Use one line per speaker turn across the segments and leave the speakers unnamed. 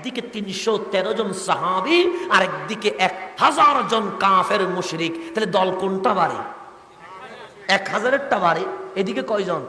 একদিকে তিনশো তেরো জন সাহাবি আর একদিকে এক হাজার জন কাফের মুশরিক। তাহলে দল কোনটা বাড়ে? এক হাজারেরটা বাড়ে। এদিকে কয়জন?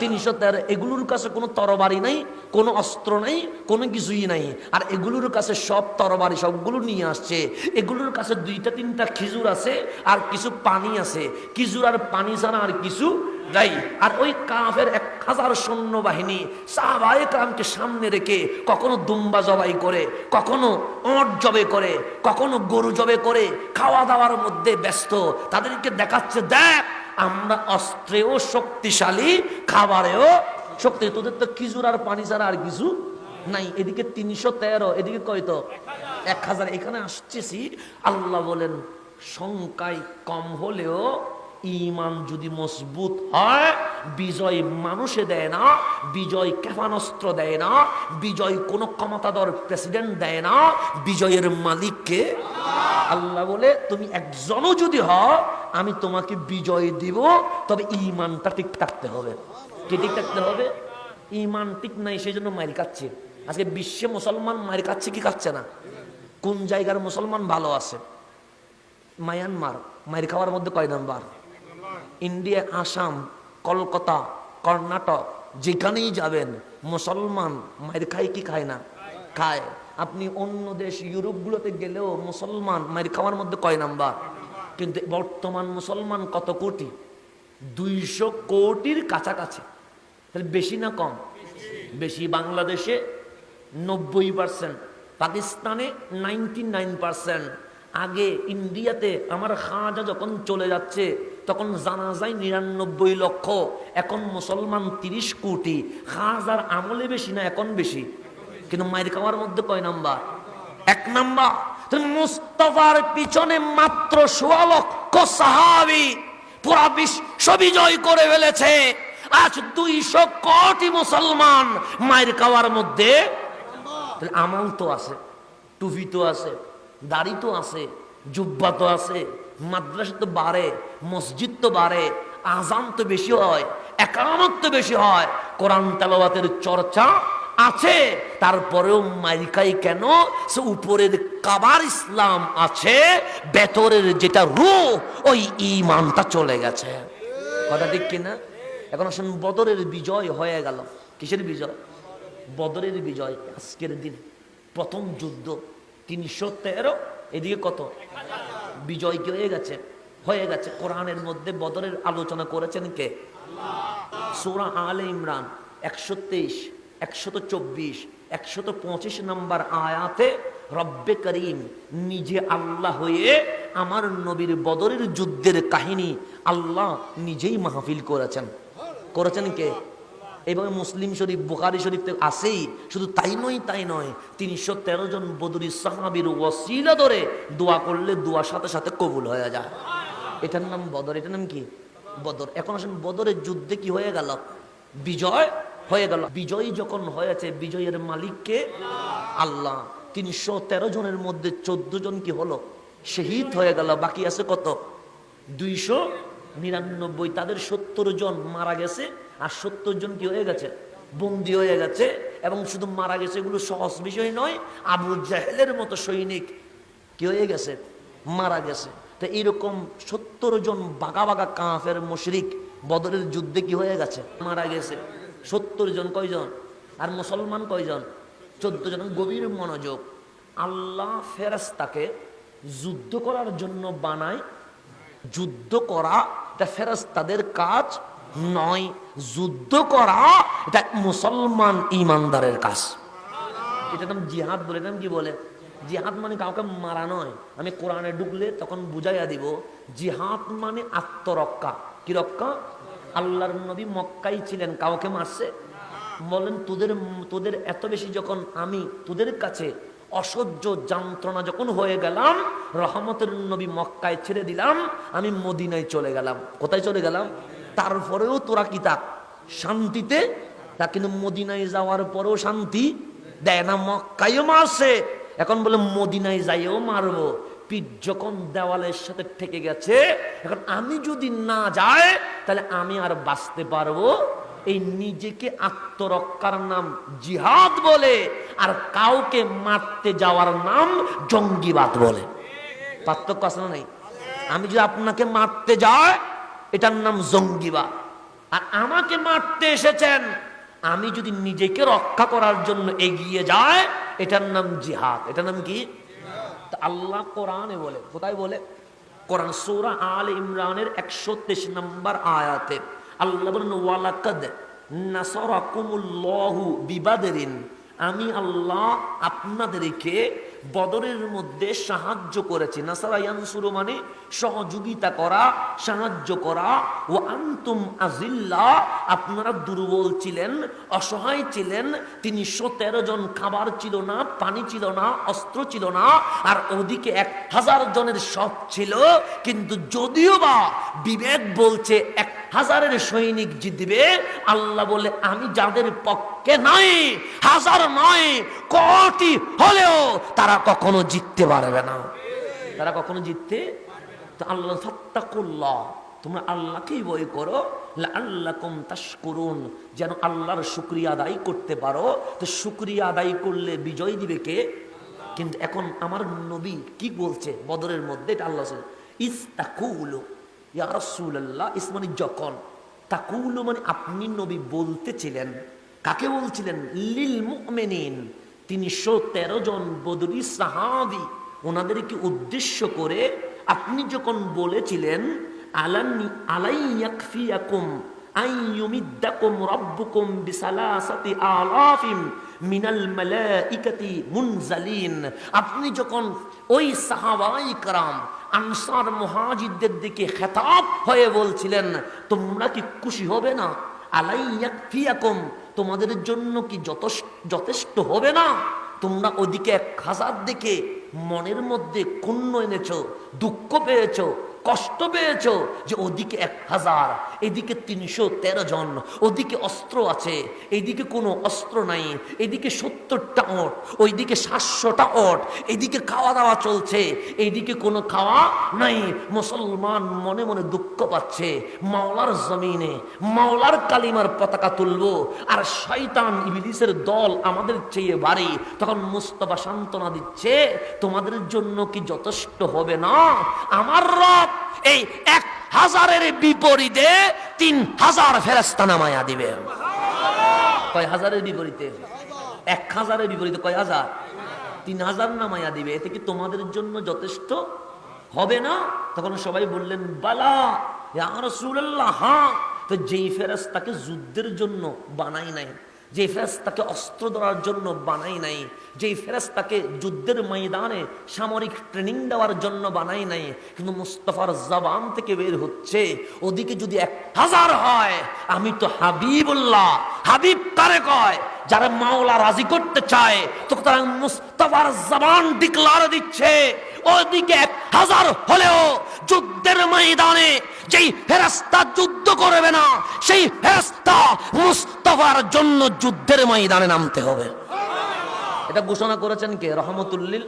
তিনশো তেরো। এগুলোর কাছে কোনো তরবারি নাই, কোনো অস্ত্র নাই, কোনো কিছুই নাই। আর এগুলোর কাছে সব তরবারি সবগুলো নিয়ে আসছে। এগুলোর কাছে দুইটা, তিনটা খেজুর আছে আর কিছু পানি আছে। খেজুর আর পানি ছাড়া আর কিছু নাই আর ওই কাফের এক হাজার সৈন্য বাহিনী সাহাবায়ে কামকে সামনে রেখে কখনো দুম্বা জবাই করে, কখনো অট জবে করে, কখনো গরু জবে করে খাওয়া দাওয়ার মধ্যে ব্যস্ত। তাদেরকে দেখাচ্ছে, দেখ, আমরা অস্ত্রেও শক্তিশালী, খাবারেও শক্তি। তোদের তো খিজুর আর পানি ছাড়া আর কিছু নাই। এদিকে তিনশো তেরো, এদিকে কয়তো? এক হাজার। এখানে আসতেছি। আল্লাহ বলেন, সংখ্যায় কম হলেও ইমান যদি মজবুত হয়, বিজয় মানুষে দেয় না, বিজয় ক্ষেপণাস্ত্র দেয় না, বিজয় কোনো ক্ষমতাধর প্রেসিডেন্ট দেয় না, বিজয়ের মালিককে আল্লাহ বলে, তুমি একজনও যদি হও, আমি তোমাকে বিজয় দিব। তবে ইমানটা ঠিক থাকতে হবে। কি ঠিক থাকতে হবে? ইমান ঠিক নাই সেই জন্য মারি খাচ্ছে। আজকে বিশ্বে মুসলমান মারি খাচ্ছে কি খাচ্ছে না? কোন জায়গার মুসলমান ভালো আছে? মায়ানমার মারি খাওয়ার মধ্যে কয় নাম্বার? ইন্ডিয়া, আসাম, কলকাতা, কর্ণাটক, যেখানেই যাবেন, মুসলমান মায়ের খায় কি খায় না? খায়। আপনি অন্য দেশ, ইউরোপগুলোতে গেলেও মুসলমান মায়ের খাওয়ার মধ্যে কয় নাম্বার? কিন্তু বর্তমান মুসলমান কত কোটি? দুইশো কোটির কাছাকাছি। তাহলে বেশি না কম? বেশি বাংলাদেশে নব্বই পার্সেন্ট পাকিস্তানে নাইনটি নাইন পার্সেন্ট আগে ইন্ডিয়াতে আমার খাজা যখন চলে যাচ্ছে তখন জানা যায় নিরানব্বই লক্ষ, এখন মুসলমান তিরিশ কোটি। খাজার আমলে বেশি না, এখন বেশি। কিন্তু মায়ের খাওয়ার মধ্যে কয় নাম্বার? এক নাম্বার। মুস্তফার পিছনে মাত্র সোয়া লক্ষ সাহাবি পুরা বিশ্ব বিজয় করে ফেলেছে। আজ দুইশো কোটি মুসলমান মায়ের খাওয়ার মধ্যে। আমল তো আছে, টুপি তো আছে, দাড়ি তো আছে, জুব্বা তো আছে। মাদ্রাসা তো বাড়ে, মসজিদ তো বাড়ে আজান তো বেশি হয়, একামত তো বেশি হয়, কোরআন তালাওয়াতের চর্চা আছে, তারপরেও মাইকাই কেন? সে উপরের কাবার ইসলাম আছে বেতরের যেটা রু ওই ইমানটা চলে গেছে। কথা ঠিক কিনা এখন আসুন, বদরের বিজয় হয়ে গেল। কিসের বিজয়? বদরের বিজয় আজকের দিন। প্রথম যুদ্ধ তিনশো তেরো, এদিকে কত? বিজয় কি হয়ে গেছে হয়ে গেছে। কোরআনের মধ্যে বদরের আলোচনা করেছেন কে? সোরা আলে ইমরান, একশো তেইশ একশত চব্বিশ একশত পঁচিশ নম্বর আয়াতে রব্বে করিম নিজে আল্লাহ হয়ে আমার নবীর বদরের যুদ্ধের কাহিনী আল্লাহ নিজেই মাহফিল করেছেন। করেছেন কে? এইভাবে মুসলিম শরীফ, বুখারি শরীফ তো আসেই শুধু তাই নয় তাই নয়, তিনশো তেরো জন বদরি সাহাবির ওয়াসিলা ধরে দোয়া করলে দোয়ার সাথে সাথে কবুল হয়ে যায়। এটার নাম বদর, এটার নাম কি? বদর। এখন আসেন, বদরের যুদ্ধে কি হয়ে গেল? বিজয় হয়ে গেল। বিজয়ী যখন হয়েছে, বিজয়ের মালিককে আল্লাহ। তিনশো তেরো জনের মধ্যে চোদ্দ জন কি হলো? শহীদ হয়ে গেল। বাকি আছে কত? দুইশো নিরানব্বই। তাদের সত্তর জন মারা গেছে। আর সত্তর জন কি হয়ে গেছে? বন্দি হয়ে গেছে এবং শুধু মারা গেছে এগুলো সহজ বিষয় নয়, আবু জাহেলের মতো সৈনিক কি হয়ে গেছে? মারা গেছে। তো এইরকম সত্তর জন বাঘা বাগা কাফের মুশরিক বদরের যুদ্ধে কি হয়ে গেছে? মারা গেছে। সত্তর জন কয়জন? আর মুসলমান কয়জন? চোদ্দ জন। গভীর মনোযোগ। আল্লাহ ফেরেস্তাকে যুদ্ধ করার জন্য বানায়, যুদ্ধ করা এটা ফেরেস্তাদের কাজ নয়, যুদ্ধ করা, এটা মুসলমান ইমানদারের কাজ। এটা নাম জিহাদ বলে কি বলে? জিহাদ মানে কাউকে মারা নয়। আমি কোরআনে ঢুকলে তখন বুঝাইয়া দিব, জিহাদ মানে আত্মরক্ষা। কি রক্ষা? আল্লাহর নবী মক্কাই ছিলেন, কাউকে মারছে? বলেন, তোদের তোদের এত বেশি যখন আমি তোদের কাছে অসহ্য যন্ত্রণা যখন হয়ে গেলাম, রহমতের নবী মক্কায় ছেড়ে দিলাম, আমি মদিনায় চলে গেলাম। কোথায় চলে গেলাম? তারপরেও তোরা কি তাক শান্তিতে? তা কিন্তু মদিনায় যাওয়ার পরেও শান্তি দেয় না, মক্কায়ও মারছে। এখন বলে মদিনায় যাইও মারবো। পিঠ যখন দেওয়ালের সাথে ঠেকে গেছে, এখন আমি যদি না যাই, তাহলে আমি আর বাঁচতে পারব। এই নিজেকে আত্মরক্ষার নাম জিহাদ বলে, আর কাউকে মারতে যাওয়ার নাম জঙ্গিবাদ বলে। পার্থক্য না নাই? আমি যদি আপনাকে মারতে যাই এটার নাম জঙ্গিবাদ আর আমাকে মারতে এসেছেন, আমি যদি নিজেকে রক্ষা করার জন্য এগিয়ে যায় এটার নাম জিহাদ। এটার নাম কি? আল্লাহ কোরআনে বলে, কোথায় বলে? কোরআন সূরা আল ইমরানের একশো তেইশ নম্বর আয়াতে। আল্লাহ বলেন আমি আল্লাহ আপনাদেরকে বদরের মধ্যে সাহায্য করেছি। নাসারা মানে সহযোগিতা করা, সাহায্য করা। ও আন্তুম আজিল্লা, আপনারা দুর্বল ছিলেন, অসহায় ছিলেন তিনশো তেরো জন খাবার ছিল না, পানি ছিল না, অস্ত্র ছিল না, আর ওদিকে এক হাজার জনের সব ছিল, কিন্তু যদিও বা বিবেক বলছে এক হাজারের সৈনিক জিতবে, আল্লাহ বলে, আমি যাদের পক্ষে নাই, হাজার নয়, কোটি হলেও তারা কখনো জিততে পারবে না। তারা কখনো জিততে আল্লাহ ফাত্তাকুল্লাহ, তোমরা আল্লাহকেই বই করো। আল্লাহ কম তাস করুন যেন আল্লাহর শুক্রিয়া আদায় করতে পারো। তো শুক্রিয়া আদায় করলে বিজয় দিবে কে? কিন্তু এখন আমার নবী কি বলছে বদরের মধ্যে? এটা আল্লাহ ইস্তাকুলো ইয়া রাসূলুল্লাহ ইস মানে যখন তাকুলো মানে আপনি নবী বলতেছিলেন কাকে বলছিলেন লিল মুমিনিন তিনশো তেরো জন বদরি সাহাবি ওনাদেরকে উদ্দেশ্য করে আপনি যখন বলেছিলেন আলান্নি আলাইয়াকফিয়াকুম আইয়ুমিদ্দাকুম রাব্বুকুম বিসালাসাতি আলাফিম মিনাল মালাইকাতি মুনজালিন আপনি যখন ওই সাহাবাই کرام আনসার মহাজিদের দিকে খেতাব হয়ে বলছিলেন, তোমরা কি খুশি হবে না? আলাইয়াকফিয়াকুম তোমাদের জন্য কি যথেষ্ট যথেষ্ট হবে না? তোমরা ওদিকে এক হাজার দিকে মনের মধ্যে ক্ষুণ্ণ এনেছ, দুঃখ পেয়েছ কষ্ট পেয়েছ যে ওদিকে এক হাজার, এদিকে তিনশো তেরো জন, ওদিকে অস্ত্র আছে, এদিকে কোনো অস্ত্র নাই, এদিকে সত্তরটা ওট, ওইদিকে সাতশোটা ওট, এদিকে খাওয়া দাওয়া চলছে এইদিকে কোনো খাওয়া নাই। মুসলমান মনে মনে দুঃখ পাচ্ছে, মাওলার জমিনে, মাওলার কালিমার পতাকা তুলবো, আর শয়তান ইবিলিসের দল আমাদের চেয়ে বাড়ি, তখন মুস্তফা সান্ত্বনা দিচ্ছে, তোমাদের জন্য কি যথেষ্ট হবে না? আমার রব এই এক হাজারের বিপরীতে তিন হাজার ফেরাস্তা নামায়া দিবে। কয় হাজারের বিপরীতে? এক হাজারের বিপরীতে কয় হাজার? তিন হাজার নামায়া দিবে, এতে কি তোমাদের জন্য যথেষ্ট? হবে না? তখন সবাই বললেন, বালা হ্যাঁ। তো যেই ফেরাস্তাকে যুদ্ধের জন্য বানাই নাই যে ফেরেস্তাকে অস্ত্র ধরার জন্য বানাই নাই, যেই ফেরেস্তাকে যুদ্ধের ময়দানে সামরিক ট্রেনিং দেওয়ার জন্য বানাই নাই, কিন্তু মুস্তফার জবান থেকে বের হচ্ছে, ওদিকে যদি এক হাজার হয়, আমি তো হাবিবুল্লাহ, হাবিব কারে কয়? যারা মাওলা রাজি করতে চায়, তো তারা মুস্তফার জবান ডিক্লার দিচ্ছে, ওদিকে এক হাজার হলেও যুদ্ধের ময়দানে যেই ফেরাস্তা যুদ্ধ করবে না, সেই ফেরাস্তা মুস্তফার জন্য যুদ্ধের ময়দানে নামতে হবে। এটা ঘোষণা করেছেন কে? রহমতুল্লিল।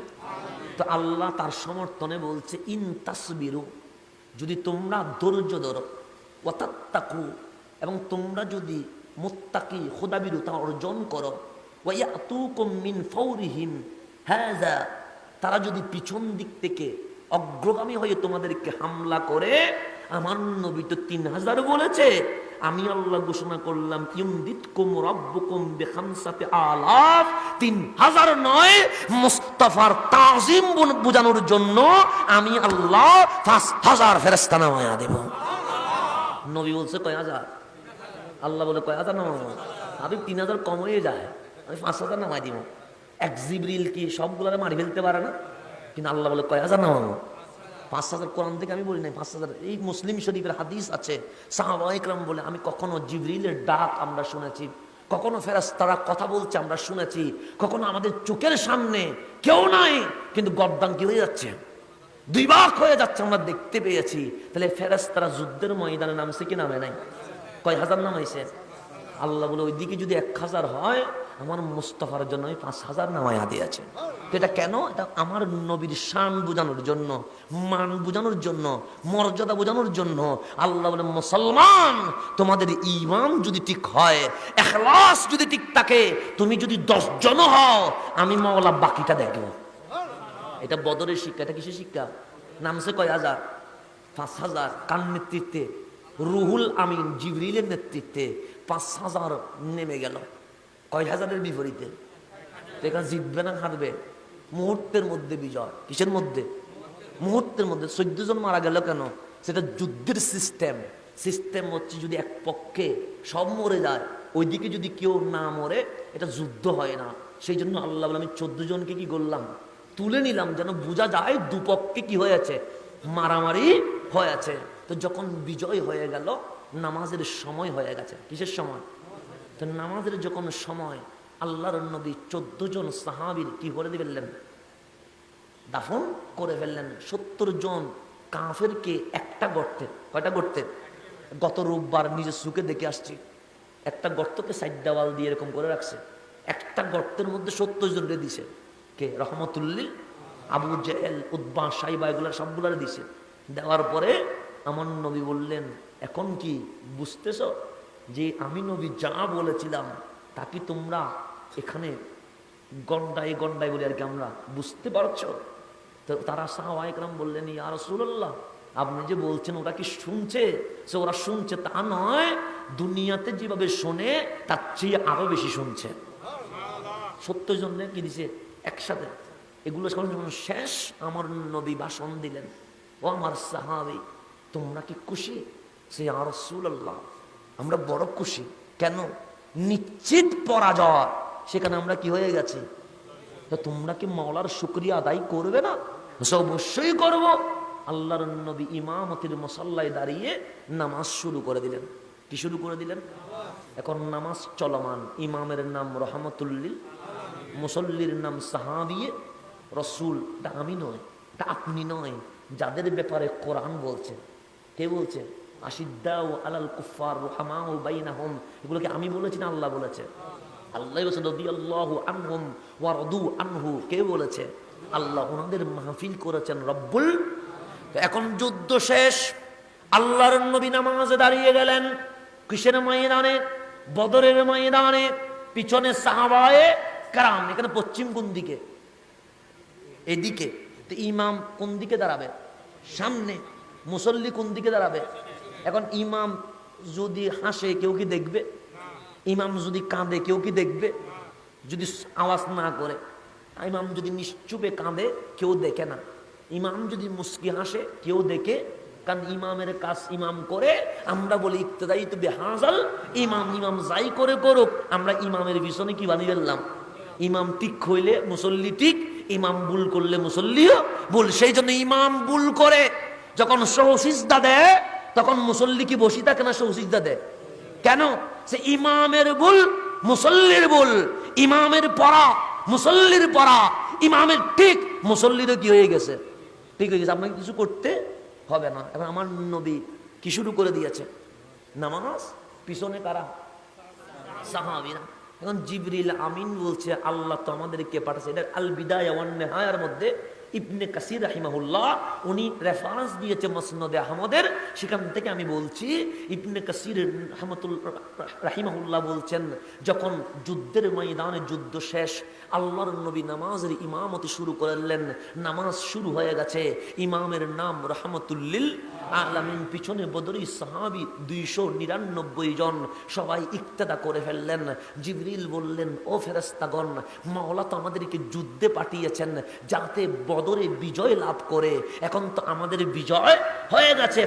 তো আল্লাহ তার সমর্থনে বলছে, ইন তাসবিরু, যদি তোমরা ধৈর্য ধরো ওয়াতাত্তাকু এবং তোমরা যদি মুত্তাকি খোদাবিরুতা অর্জন করো ওয়াইয়াতুকুম মিন ফাওরিহিম, হাযা, তারা যদি পিছন দিক থেকে অগ্রগামী হয়ে তোমাদেরকে হামলা করে আমার নবী তো তিন হাজার বলেছে, আমি আল্লাহ ঘোষণা করলাম ইউমদিতকুম রাব্বুকুম বিখামসাতি আলাফ। তিন হাজার নয়, মুস্তাফার তাজিম বোঝানোর জন্য আমি আল্লাহ পাঁচ হাজার ফেরেস্তা নামায়া দেব। নবী বলছে, কয় হাজার? আল্লাহ বলে, কয় হাজার নামাবো আমি তিন হাজার কম হয়ে যায়, আমি পাঁচ হাজার নামাই দিব। এক জিবরিল কি সবগুলো মারি ফেলতে পারে না? কিন্তু আল্লাহ বলে, কয় হাজার নামাবো পাঁচ হাজার কোরআন থেকে আমি বলি নাই, পাঁচ হাজার। এই মুসলিম শরীফের হাদিস আছে সাহাবাইকরাম বলে, আমি কখনো জিবরিলের ডাক আমরা শুনেছি, কখনো ফেরাস তারা কথা বলছে আমরা শুনেছি, কখনো আমাদের চোখের সামনে কেউ নাই, কিন্তু গদ্দান কি হয়ে যাচ্ছে। দুই ভাগ হয়ে যাচ্ছে, আমরা দেখতে পেয়েছি। তাহলে ফেরাস তারা যুদ্ধের ময়দানে নামছে কি নামে নাই? কয় হাজার নাম নামাইছে? আল্লাহ বলে, ওইদিকে যদি এক হাজার হয় আমার মুস্তফার জন্য আমি পাঁচ হাজার নামায়া দিয়েছে এটা কেন? এটা আমার নবীর শান বোঝানোর জন্য, মান বোঝানোর জন্য, মর্যাদা বোঝানোর জন্য। আল্লাহ বলে মুসলমান, তোমাদের ইমান যদি ঠিক হয়, এখলাস যদি ঠিক থাকে, তুমি যদি দশ জন হও, আমি মাওলা বাকিটা দেখব এটা বদরের শিক্ষা, এটা কিসের শিক্ষা? নামছে কয় হাজার? পাঁচ হাজার। কার নেতৃত্বে? রুহুল আমিন, জিবরিলের নেতৃত্বে। পাঁচ হাজার নেমে গেল। কয় হাজারের বিপরীতে? এখানে জিতবে না, হারবে। মুহূর্তের মধ্যে বিজয়। কিসের মধ্যে? মুহূর্তের মধ্যে। চোদ্দ জন মারা গেল কেন? সেটা যুদ্ধের সিস্টেম সিস্টেম হচ্ছে যদি এক পক্ষে সব মরে যায়, ওইদিকে যদি কেউ না মরে, এটা যুদ্ধ হয় না। সেই জন্য আল্লাহ আমি চোদ্দ জনকে কি করলাম? তুলে নিলাম যেন বোঝা যায় দুপক্ষে কি হয়েছে মারামারি হয়েছে তো যখন বিজয় হয়ে গেল, নামাজের সময় হয়ে গেছে। কিসের সময়? তো নামাজের যখন সময়, আল্লাহর নবী চোদ্দ জন সাহাবির কি করে দিবেন দাফন করে ফেললেন। সত্তর জন কাফেরকে একটা গর্তে, কয়টা গর্তে? গত রোববার নিজের সুখে দেখে আসছি, একটা গর্তকে সাইড দেওয়াল দিয়ে এরকম করে রাখছে। একটা গর্তের মধ্যে সত্তর জন দিছে। কে? রহমতুল্লিল, আবু জেল উদ্বা সাইবা, এগুলো সবগুলার দিছে। দেওয়ার পরে আমার নবী বললেন, এখন কি বুঝতেছ? যে আমি নবী যা বলেছিলাম, তা কি তোমরা এখানে গন্ডায় গন্ডায় বলি আর কি আমরা বুঝতে পারছ? তো তারা সাহাবাইকরাম বললেন, ইয়া রাসূলুল্লাহ, আপনি যে বলছেন ওরা কি শুনছে? সে ওরা শুনছে তা নয়, দুনিয়াতে যেভাবে শোনে, তার চেয়ে আরও বেশি শুনছে। সত্তর জনে কি দিছে? একসাথে। এগুলো যখন শেষ, আমার নবী ভাষণ দিলেন, ও আমার সাহাবি, তোমরা কি খুশি? সে আর আল্লাহ আমরা বড় খুশি। কেন? নিশ্চিত পরাজয়। সেখানে আমরা কি হয়ে গেছি? তো তোমরা কি মাওলার শুক্রিয়া আদায় করবে না? অবশ্যই করব। আল্লাহর নবী ইমামতির মশাল্লায় দাঁড়িয়ে নামাজ শুরু করে দিলেন। কি শুরু করে দিলেন? এখন নামাজ চলমান। ইমামের নাম রহমতুল্লিল। মুসল্লির নাম সাহাবিয়ে। রসুল, এটা আমি নয়, এটা আপনি নয়। যাদের ব্যাপারে কোরআন বলছে। কে বলছে? আশিদ্দাউ আলাল কুফার রুহামাউ বাইনাহুম। এগুলোকে আমি বলেছি না আল্লাহ বলেছে? আল্লাহ বলেছে, রাদিয়াল্লাহু আনহুম ওয়া রাদু আনহু। কে বলেছে? আল্লাহ ওনাদের মাহফিল করেছেন রব্বুল এখন যুদ্ধ শেষ। আল্লাহর নবী নামাজে দাঁড়িয়ে গেলেন কিসের ময়দানে, বদরের ময়দানে, পিছনে সাহাবায়ে কারাম, এখানে পশ্চিম কোন দিকে? এদিকে। ইমাম কোন দিকে দাঁড়াবে? সামনে। মুসল্লি কোন দিকে দাঁড়াবে? এখন ইমাম যদি হাসে, কেউ কি দেখবে? ইমাম যদি কাঁদে, কেউ কি দেখবে? যদি আওয়াজ না করে। ইমাম যদি নিশ্চুপে কাঁদে, কেউ দেখে না। ইমাম যদি মুস্কি হাসে, কেউ দেখে। কারণ ইমামের কাজ ইমাম করে। আমরা বলি ইত্তেদাই তো বেহাজাল ইমাম ইমাম যাই করে করুক, আমরা ইমামের পিছনে কি বানিয়ে ফেললাম? ইমাম ঠিক হইলে মুসল্লি ঠিক, ইমাম ভুল করলে মুসল্লিও ভুল। সেই জন্য ইমাম ভুল করে, যখন সহসিজদা দেয় তখন মুসল্লি কি বসি থাকে না সহসিজদা দেয়? কেন? সে ইমামের ভুল, মুসল্লির ভুল, ইমামের পড়া, মুসল্লির পড়া, ইমামের ঠিক, মুসল্লিরও কি হয়ে গেছে? ঠিক হয়ে গেছে। আপনাকে কিছু করতে হবে না। এখন আমার নবী কি শুরু করে দিয়েছে? নামাজ? পিছনে কারা? সাহাবিরা। এখন জিবরিল আমিন বলছে, আল্লাহ তো আমাদেরকে পাঠাচ্ছে। এটা আল বিদায় নেহায়ার মধ্যে ইবনে কাসির রাহিমাহুল্লাহ, উনি রেফারেন্স দিয়েছে মসনদে আহমদের। সেখান থেকে আমি বলছি, ইবনে কাসির রহমতুল, রাহিমাহুল্লাহ বলছেন, যখন যুদ্ধের ময়দানে যুদ্ধ শেষ, আল্লাহর নবী নামাজের ইমামতি শুরু করলেন। নামাজ শুরু হয়ে গেছে। ইমামের নাম রহমতুল্লিল আলামিন পিছনে বদরি সাহাবি দুইশো নিরানব্বই জন সবাই করে ফেললেন। জিবরিল বললেন, ও মাওলা তো আমাদেরকে যুদ্ধে পাঠিয়েছেন যাতে বদরে বিজয় লাভ করে। এখন তো আমাদের বিজয় হয়ে গেছে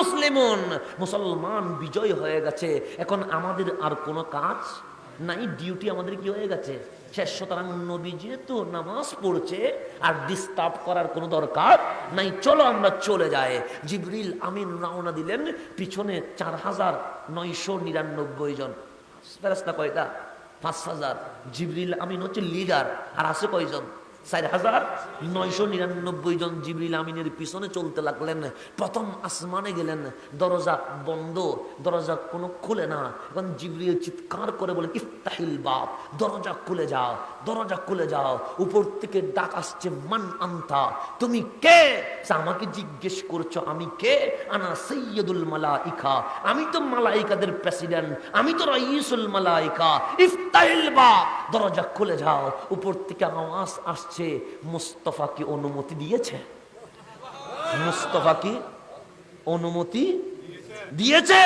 মুসলিমুন, মুসলমান বিজয় হয়ে গেছে। এখন আমাদের আর কোনো কাজ নাই ডিউটি আমাদের কি হয়ে গেছে? শেষ সুতরাং নবী যেহেতু নামাজ পড়ছে আর ডিস্টার্ব করার কোনো দরকার নাই, চলো আমরা চলে যাই। জিবরিল আমিন রওনা দিলেন, পিছনে চার হাজার নয়শো নিরানব্বই জন। ফেরাস্তা কয়টা? পাঁচ হাজার। জিবরিল আমিন হচ্ছে লিডার আর আছে কয়জন? চার হাজার নয়শো নিরানব্বই জন জিবরিল আমিনের পিছনে চলতে লাগলেন। প্রথম আসমানে গেলেন। দরজা বন্ধ, দরজা কোনো খুলে না। এখন জিবরিল চিৎকার করে বলেন, ইফতাহিল বাপ দরজা খুলে যাও। দরজা খুলে যাও উপর থেকে ডাক আসছে মান আন্তা তুমি কে? আমাকে জিজ্ঞেস করছ আমি কে? আনা সৈয়দুল মালাইকা আমি তো মালাইকাদের প্রেসিডেন্ট আমি তো রইসুল মালাইকা ইফতাহিল বাপ দরজা খুলে যাও উপর থেকে আওয়াজ আসছে মুস্তফা কি অনুমতি দিয়েছে? মুস্তফা কি অনুমতি দিয়েছে?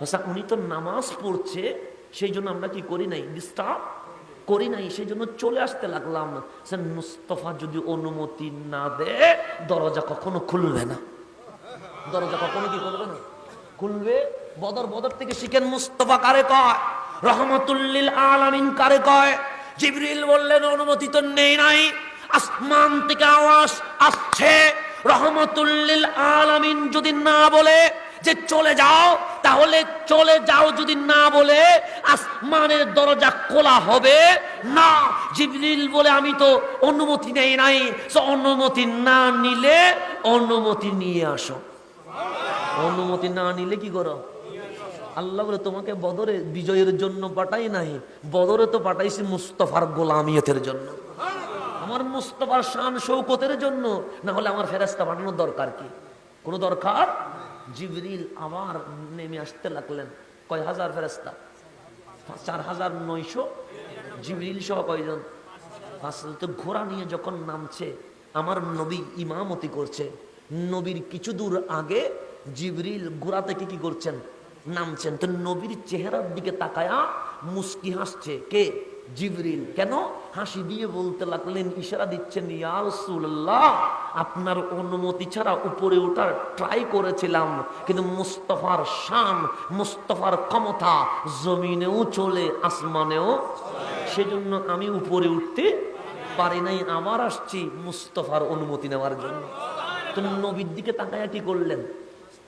আচ্ছা, উনি তো নামাজ পড়ছে সেই জন্য আমরা কি করি নাই? ডিস্টার্ব? করি নাই সেই জন্য চলে আসতে লাগলাম সে মুস্তফা যদি অনুমতি না দেয়, দরজা কখনো খুলবে না। দরজা কখনো কি করবে না? খুলবে? বদর বদর থেকে শিখেন মুস্তফা কারে কয়? রহমতুল্লিল আলামিন কারে কয়? জিবরিল বললেন, অনুমতি তো নেই নাই। আসমান থেকে আওয়াজ আসছে। রহমতুল্লিল আলামিন যদি না বলে যে চলে যাও, তাহলে চলে যাও যদি না বলে, আসমানের দরজা খোলা হবে। না, জিবরিল বলে, আমি তো অনুমতি নেই নাই অনুমতি না নিলে অনুমতি নিয়ে আসো। অনুমতি না নিলে কি করো? আল্লাহ বলে, তোমাকে বদরে বিজয়ের জন্য পাঠাই নাই, বদরে তো পাঠাইছি মুস্তফার গোলামিয়তের জন্য। আমার মুস্তফার শান শৌকতের জন্য, না হলে আমার ফেরাস্তা পাঠানোর দরকার কি? কোনো দরকার? জিবরিল আবার নেমে আসতে লাগলেন। কয় হাজার ফেরাস্তা চার হাজার নয়শো? জিবরিল সহ কয়জন? তো ঘোড়া নিয়ে যখন নামছে, আমার নবী ইমামতি করছে। নবীর কিছু দূর আগে জিবরিল ঘোড়া থেকে কি করছেন? নামছেন। তো নবীর চেহারার দিকে তাকায়া মুস্কি হাসছে। কে? জিবরিল। কেন? হাসি দিয়ে বলতে লাগলেন, ইশারা দিচ্ছেন, ইয়া রাসূলুল্লাহ, আপনার অনুমতি ছাড়া উপরে ওঠার ট্রাই করেছিলাম, কিন্তু মুস্তফার শান, মুস্তফার ক্ষমতা জমিনেও চলে, আসমানেও সেজন্য আমি উপরে উঠতে পারি নাই, আবার আসছি মুস্তফার অনুমতি নেওয়ার জন্য। তো নবীর দিকে তাকায়া কি করলেন?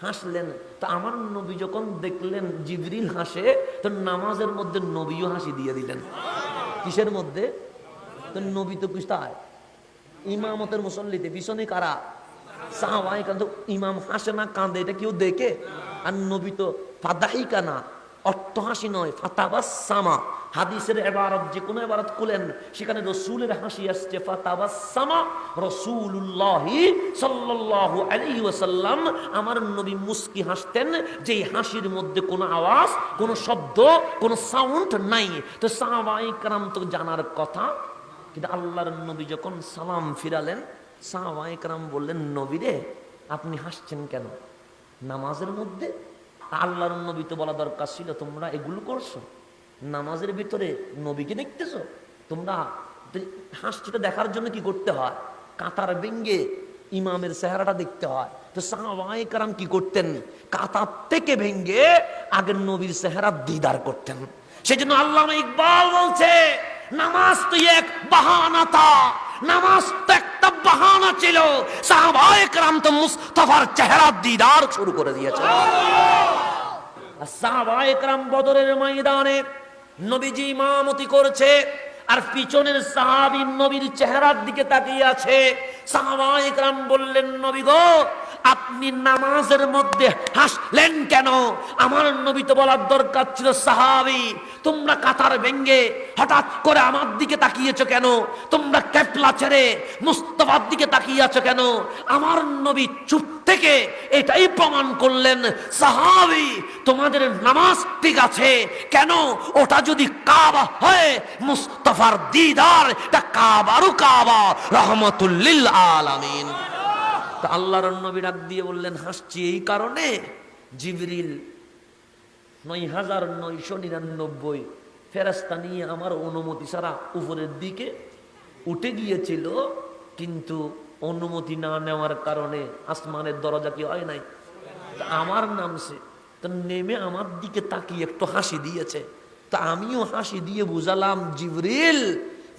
হাসলেন। তা আমার নবী যখন দেখলেন জিবরিল হাসে, তো নামাজের মধ্যে নবীও হাসি দিয়ে দিলেন। কিসের মধ্যে? নবী তো ইমামতের মুসল্লিতে পিছনে কারা সাহাবাই ইমাম হাসে না এটা কেউ দেখে? আর নবী তো নয় ফাতাবাসামা হাদিসের এবারত, যে কোনো এবারত সেখানে রসুলের হাসি আসছে আলাইহি ওয়াসাল্লাম। আমার নবী মুস্কি হাসতেন যে হাসির মধ্যে কোনো আওয়াজ, কোনো শব্দ, কোনো সাউন্ড নাই। তো সাহাবাই কারাম তো জানার কথা কিন্তু আল্লাহর নবী যখন সালাম ফিরালেন সাহাবাই কারাম বললেন নবী রে আপনি হাসছেন কেন? নামাজের মধ্যে? আল্লাহর নবী তো বলা দরকার ছিল, তোমরা এগুলো করছ? নামাজের ভিতরে নবীকে দেখতেছো? তোমরা হাসছিটা দেখার জন্য কি করতে হয়? কাতার বেঙ্গে ইমামের চেহারাটা দেখতে হয়। তো সাহাবাই কারাম কি করতেন? কাতার থেকে ভেঙ্গে আগের নবীর চেহারা দিদার করতেন। সেজন্য আল্লাহ ইকবাল বলছে নামাজ তো এক বাহানা তা। নামাজ তো একটা বাহানা ছিল। সাহাবায়করাম তো মুস্তফার চেহারা দিদার শুরু করে দিয়েছে। সাহাবায়করাম বদরের ময়দানে নবীজি মামতি করছে আর পিছনের সাহাবি নবীর চেহারার দিকে তাকিয়ে আছে। সাহাবায়করাম বললেন, নবী গো আপনি নামাজের মধ্যে হাসলেন কেন? আমার নবী তো বলার দরকার ছিল সাহাবি। তোমরা কাতার ভেঙ্গে হঠাৎ করে আমার দিকে তাকিয়েছো কেন? তোমরা ক্যাপলা ছেড়ে মুস্তফার দিকে তাকিয়ে কেন? আমার নবী চুপ থেকে এটাই প্রমাণ করলেন, সাহাবি, তোমাদের নামাজ ঠিক আছে। কেন? ওটা যদি কাবা হয়, মুস্তফার দিদার তা কাবারও কাবা, রহমতুল্লিল আলামিন। তা আল্লাহর নবী ডাক দিয়ে বললেন, হাসছি এই কারণে? জিবরিল, নয় হাজার নয়শো নিরানব্বই ফেরাস্তা নিয়ে আমার অনুমতি ছাড়া উপরের দিকে উঠে গিয়েছিল, কিন্তু অনুমতি না নেওয়ার কারণে আসমানের দরজা কি হয় নাই? আমার নামছে তো নেমে আমার দিকে তাকিয়ে একটু হাসি দিয়েছে। তা আমিও হাসি দিয়ে বুঝালাম, জিবরিল,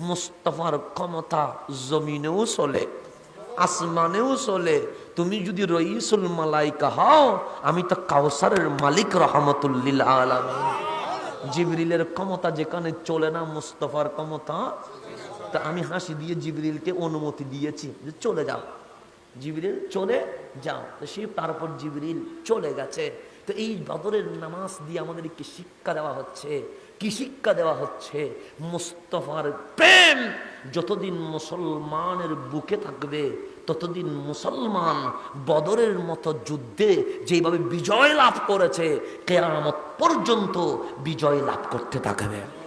মুস্তফার ক্ষমতা জমিনেও চলে। আসমানেও চলে। তুমি যদি রইসুল মালাইকা হও, আমি তো কাউসারের মালিক রহমতুল্লিল আলম জিবরিলের ক্ষমতা যেখানে চলে না, মুস্তফার ক্ষমতা, তা আমি হাসি দিয়ে জিবরিলকে অনুমতি দিয়েছি যে চলে যাও। জিবরিল চলে যাও। তো সে তারপর জিবরিল চলে গেছে। তো এই বদরের নামাজ দিয়ে আমাদেরকে শিক্ষা দেওয়া হচ্ছে। কি শিক্ষা দেওয়া হচ্ছে মুস্তফার প্রেম। যতদিন মুসলমানের বুকে থাকবে, ততদিন মুসলমান বদরের মতো যুদ্ধে যেভাবে বিজয় লাভ করেছে, কেয়ামত পর্যন্ত বিজয় লাভ করতে থাকবে।